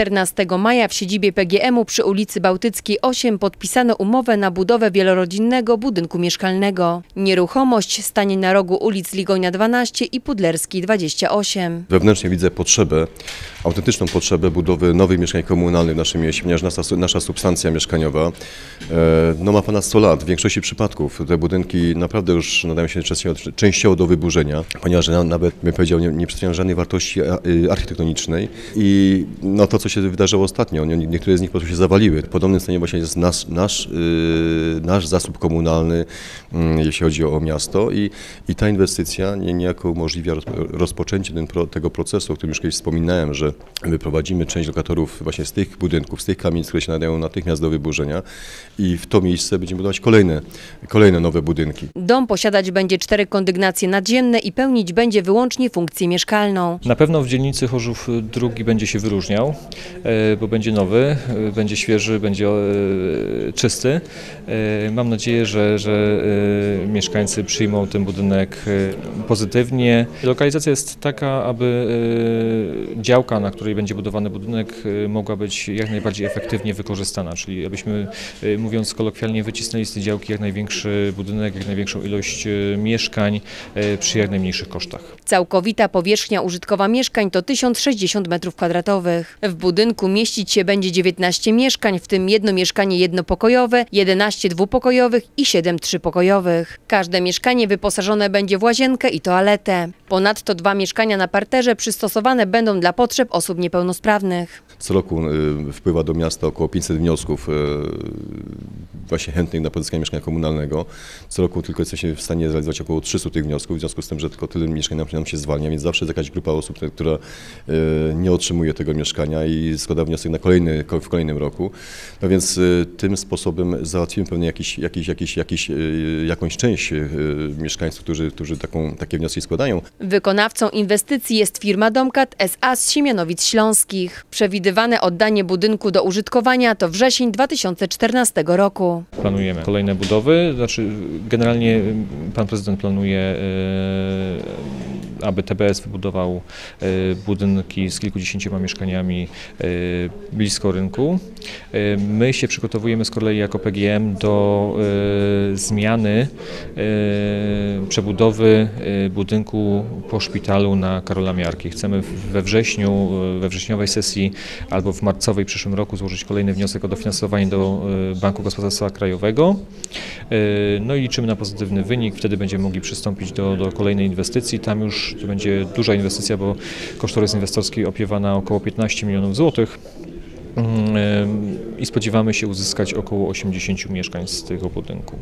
14 maja w siedzibie PGM-u przy ulicy Bałtyckiej 8 podpisano umowę na budowę wielorodzinnego budynku mieszkalnego. Nieruchomość stanie na rogu ulic Ligonia 12 i Pudlerskiej 28. Wewnętrznie widzę potrzebę, autentyczną potrzebę budowy nowych mieszkań komunalnych w naszym mieście, ponieważ nasza, nasza substancja mieszkaniowa e, no, ma ponad 100 lat. W większości przypadków te budynki naprawdę już nadają się częściowo, do wyburzenia, ponieważ na, nawet, bym powiedział, nie, nie przedstawiają żadnej wartości y, architektonicznej i no, to, co się wydarzyło ostatnio, nie- niektóre z nich po prostu się zawaliły. W podobnym stanie właśnie jest nasz, nasz, y, nasz zasób komunalny, mm, jeśli chodzi o miasto i, i ta inwestycja nie- niejako umożliwia rozpo- rozpoczęcie ten, tego procesu, o którym już kiedyś wspominałem, że wyprowadzimy część lokatorów właśnie z tych budynków, z tych kamienic, które się nadają natychmiast do wyburzenia i w to miejsce będziemy budować kolejne, kolejne nowe budynki. Dom posiadać będzie cztery kondygnacje nadziemne i pełnić będzie wyłącznie funkcję mieszkalną. Na pewno w dzielnicy Chorzów drugi będzie się wyróżniał, bo będzie nowy, e, będzie świeży, będzie e, czysty. E, Mam nadzieję, że, że e, mieszkańcy przyjmą ten budynek e, pozytywnie. Lokalizacja jest taka, aby e, działka, na której będzie budowany budynek, e, mogła być jak najbardziej efektywnie wykorzystana, czyli abyśmy, e, mówiąc kolokwialnie, wycisnęli z tej działki jak największy budynek, jak największą ilość e, mieszkań e, przy jak najmniejszych kosztach. Całkowita powierzchnia użytkowa mieszkań to 1060 m2. W budynku mieścić się będzie 19 mieszkań, w tym jedno mieszkanie jednopokojowe, 11 dwupokojowych i 7 trzypokojowych. Każde mieszkanie wyposażone będzie w łazienkę i toaletę. Ponadto dwa mieszkania na parterze przystosowane będą dla potrzeb osób niepełnosprawnych. Co roku y, wpływa do miasta około 500 wniosków y, właśnie chętnych na pozyskanie mieszkania komunalnego. Co roku tylko jesteśmy w stanie zrealizować około 300 tych wniosków, w związku z tym, że tylko tyle mieszkań nam, się zwalnia, więc zawsze jest jakaś grupa osób, która y, nie otrzymuje tego mieszkania i składa wniosek na kolejny, ko- w kolejnym roku. No więc tym sposobem załatwimy pewnie jakiś, jakiś, jakiś, jakiś, jakąś część mieszkańców, którzy, którzy taką, takie wnioski składają. Wykonawcą inwestycji jest firma Domkat SA z Siemianowic Śląskich. Przewidywane oddanie budynku do użytkowania to wrzesień 2014 roku. Planujemy kolejne budowy, znaczy generalnie y, pan prezydent planuje, y, aby TBS wybudował y, budynki z kilkudziesięcioma mieszkaniami y, blisko rynku. Y, My się przygotowujemy z kolei jako PGM do zmiany przebudowy budynku po szpitalu na Karola Miarki. Chcemy we wrześniu, we wrześniowej sesji albo w marcowej przyszłym roku złożyć kolejny wniosek o dofinansowanie do Banku Gospodarstwa Krajowego. No i liczymy na pozytywny wynik, wtedy będziemy mogli przystąpić do, do kolejnej inwestycji. Tam już to będzie duża inwestycja, bo kosztorys inwestorski opiewa na około 15 milionów złotych. Mm, I spodziewamy się uzyskać około 80 mieszkań z tego budynku.